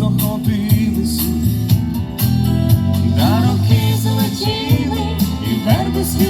Захопилися, на роки злетіли і верби світ.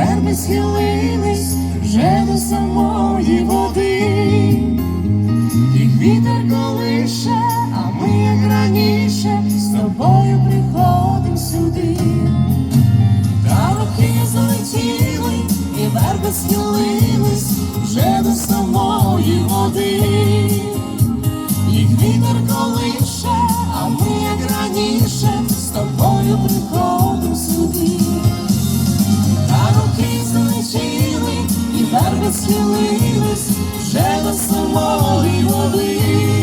Верби схилились вже до самої води, і вітер колише, а ми, як раніше, з тобою приходим сюди. Та роки залетіли, і верби схилились вже до самої води. Верби схилились вже до самої води.